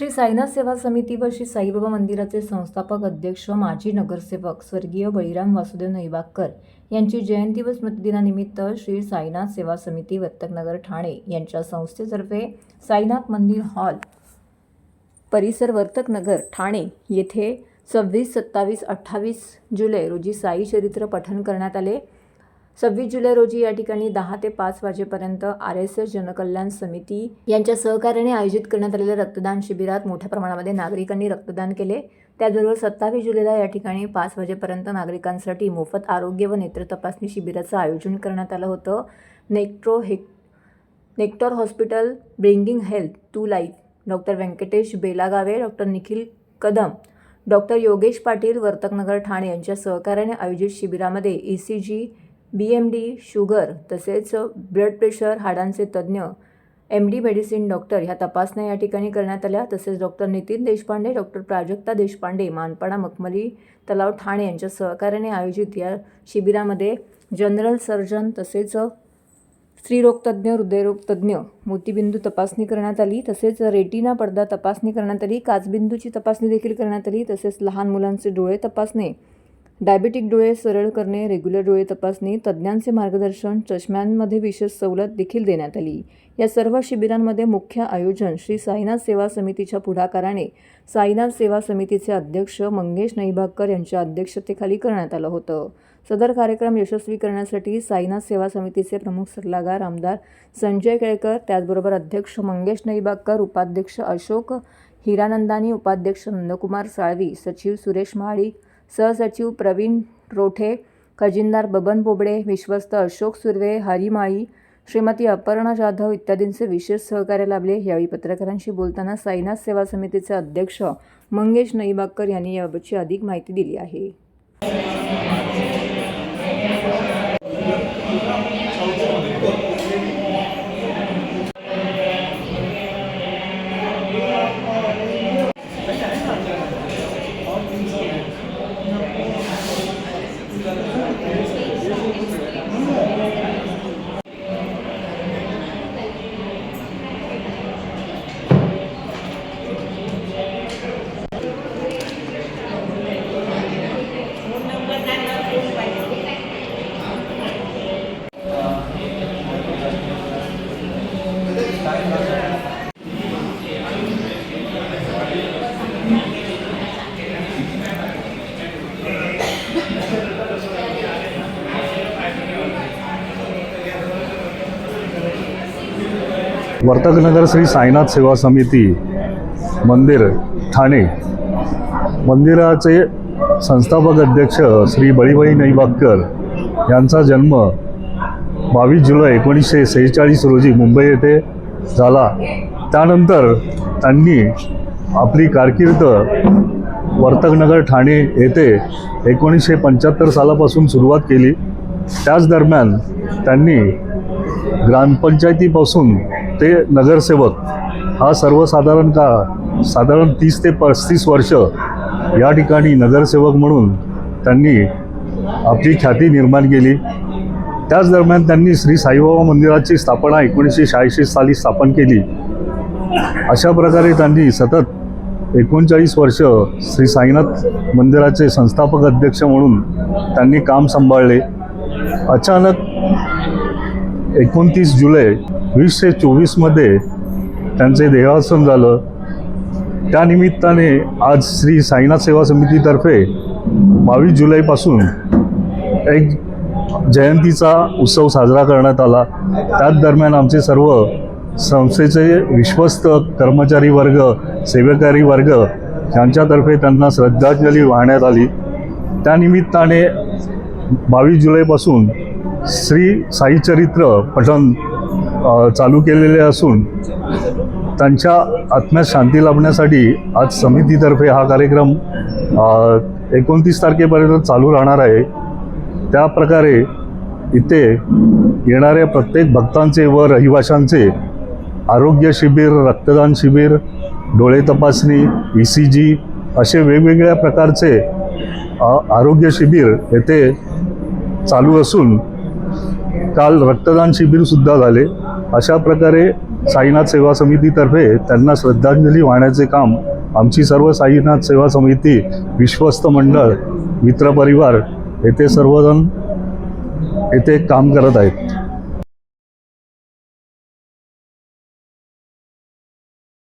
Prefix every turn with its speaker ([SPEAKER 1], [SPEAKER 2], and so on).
[SPEAKER 1] श्री साईनाथ सेवा समिती व श्री साईबाबा मंदिराचे संस्थापक अध्यक्ष माजी नगरसेवक स्वर्गीय बळीराम वासुदेव नैवाककर यांची जयंती व स्मृतिदिनानिमित्त श्री साईनाथ सेवा समिती वत्तकनगर ठाणे यांच्या संस्थेतर्फे साईनाथ मंदिर हॉल परिसर वर्तकनगर ठाणे येथे सव्वीस सत्तावीस अठ्ठावीस जुलै रोजी साई चरित्र पठण करण्यात आले. सव्वीस जुलै रोजी या ठिकाणी दहा ते पाच वाजेपर्यंत आर एस एस जनकल्याण समिती यांच्या सहकार्याने आयोजित करण्यात आलेल्या रक्तदान शिबिरात मोठ्या प्रमाणामध्ये नागरिकांनी रक्तदान केले. त्याचबरोबर सत्तावीस जुलैला या ठिकाणी पाच वाजेपर्यंत नागरिकांसाठी मोफत आरोग्य व नेत्र तपासणी शिबिराचं आयोजन करण्यात आलं होतं. नेक्ट्रो हेक Nectar hospital bringing health to life doctor Venkatesh Belagave doctor Nikhil Kadam doctor Yogesh Patil Vartaknagar Thane यांच्या सहकार्याने आयोजित शिबिरामध्ये E C G B M D sugar तसेच ब्लड प्रेशर हाडांचे तज्ज्ञ एम डी मेडिसिन डॉक्टर ह्या तपासण्या या ठिकाणी करण्यात आल्या. तसेच डॉक्टर नितीन देशपांडे डॉक्टर प्राजक्ता देशपांडे मानपाडा मखमली तलाव ठाणे यांच्या सहकार्याने आयोजित या शिबिरामध्ये जनरल सर्जन तसेच स्त्रीरोगतज्ञ हृदयरोगतज्ञ मोतीबिंदू तपासणी करण्यात आली. तसेच रेटिना पडदा तपासणी करण्यात आली. काचबिंदूची तपासणी देखील करण्यात आली. तसेच लहान मुलांचे डोळे तपासणे डायबेटिक डोळे सरळ करणे रेग्युलर डोळे तपासणी तज्ज्ञांचे मार्गदर्शन चष्म्यांमध्ये विशेष सवलत देखील देण्यात आली. या सर्व शिबिरांमध्ये मुख्य आयोजन श्री साईनाथ सेवा समितीच्या पुढाकाराने साईनाथ सेवा समितीचे अध्यक्ष मंगेश नैबागकर यांच्या अध्यक्षतेखाली करण्यात आलं होतं. सदर कार्यक्रम यशस्वी करण्यासाठी साईनाथ सेवा समितीचे प्रमुख सल्लागार आमदार संजय केळकर त्याचबरोबर अध्यक्ष मंगेश नैबागकर उपाध्यक्ष अशोक हिरानंदानी उपाध्यक्ष नंदकुमार साळवी सचिव सुरेश महाडिक सहसचिव प्रवीण रोठे खजिनदार बबन बोबडे विश्वस्त अशोक सुर्वे हरिमाळी श्रीमती अपर्णा जाधव इत्यादींचे विशेष सहकार्य लाभले. यावेळी पत्रकारांशी बोलताना साईनाथ सेवा समितीचे अध्यक्ष मंगेश नईबागकर यांनी याबाबतची अधिक माहिती दिली आहे.
[SPEAKER 2] वर्तकनगर श्री साईनाथ सेवा समिती मंदिर ठाणे. मंदिराचे संस्थापक अध्यक्ष श्री बळीबाई नैबागकर यांचा जन्म बावीस जुलै एकोणीसशे सेहेचाळीस रोजी मुंबई येथे झाला. त्यानंतर त्यांनी आपली कारकीर्द वर्तकनगर ठाणे येथे एकोणीसशे पंच्याहत्तर सालापासून सुरुवात केली. त्याच दरम्यान त्यांनी ग्रामपंचायतीपासून ते नगरसेवक हा सर्वसाधारण का साधारण तीस ते पस्तीस वर्ष या ठिकाणी नगरसेवक म्हणून त्यांनी आपली ख्याती निर्माण केली. त्याच दरम्यान त्यांनी श्री साईबाबा मंदिराची स्थापना एकोणीसशे शहाऐंशी साली स्थापन केली. अशा प्रकारे त्यांनी सतत एकोणचाळीस वर्ष श्री साईनाथ मंदिराचे संस्थापक अध्यक्ष म्हणून त्यांनी काम सांभाळले. अचानक एकोणतीस जुलै वीसशे चोवीसमध्ये त्यांचे देहासन झालं. त्यानिमित्ताने आज श्री साईनाथ सेवा समितीतर्फे बावीस जुलैपासून एक जयंतीचा उत्सव साजरा करण्यात आला. त्याच दरम्यान आमचे सर्व संस्थेचे विश्वस्त कर्मचारी वर्ग सेवेकरी वर्ग यांच्यातर्फे त्यांना श्रद्धांजली वाहण्यात आली. त्यानिमित्ताने बावीस जुलैपासून श्री साईचरित्र पठण चालू केलेले असून त्यांच्या आत्म्यात शांती लाभण्यासाठी आज समितीतर्फे हा कार्यक्रम एकोणतीस तारखेपर्यंत चालू राहणार आहे. त्या प्रकारे इथे येणाऱ्या प्रत्येक भक्तांचे व रहिवाशांचे आरोग्य शिबिर रक्तदान शिबिर डोळे तपासणी ई सी जी असे वेगवेगळ्या प्रकारचे आरोग्य शिबिर येथे चालू असून काल रक्तदान शिबिरसुद्धा झाले. अशा प्रकारे साईनाथ सेवा समितीतर्फे त्यांना श्रद्धांजली वाहण्याचे काम आमची सर्व साईनाथ सेवा समिती विश्वस्त मंडळ मित्रपरिवार येथे सर्वजण येथे काम करत आहेत.